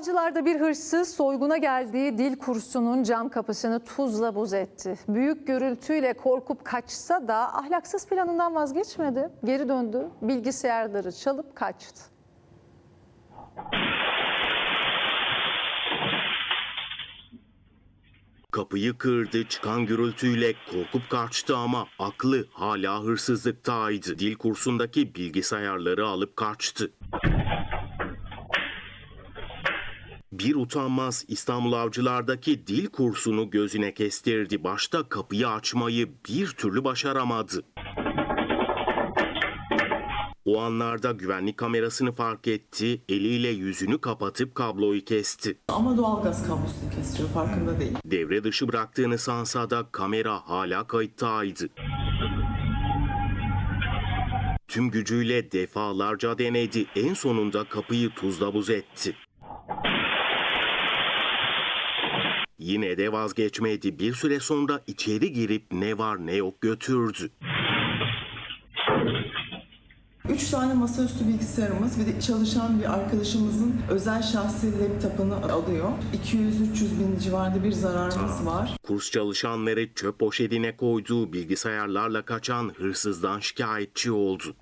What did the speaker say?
Avcılar'da bir hırsız soyguna geldiği dil kursunun cam kapısını tuzla buz etti. Büyük gürültüyle korkup kaçsa da ahlaksız planından vazgeçmedi. Geri döndü, bilgisayarları çalıp kaçtı. Kapıyı kırdı, çıkan gürültüyle korkup kaçtı ama aklı hala hırsızlıktaydı. Dil kursundaki bilgisayarları alıp kaçtı. Bir utanmaz İstanbul Avcılar'daki dil kursunu gözüne kestirdi. Başta kapıyı açmayı bir türlü başaramadı. O anlarda güvenlik kamerasını fark etti, eliyle yüzünü kapatıp kabloyu kesti. Ama doğalgaz kablosunu kesiyor farkında değil. Devre dışı bıraktığını sansa da kamera hala kayıttaydı. Tüm gücüyle defalarca denedi. En sonunda kapıyı tuzla buz etti. Yine de vazgeçmedi. Bir süre sonra içeri girip ne var ne yok götürdü. Üç tane masaüstü bilgisayarımız bir de çalışan bir arkadaşımızın özel şahsi laptopunu alıyor. 200-300 bin civarında bir zararımız var. Kurs çalışanları çöp poşetine koyduğu bilgisayarlarla kaçan hırsızdan şikayetçi oldu.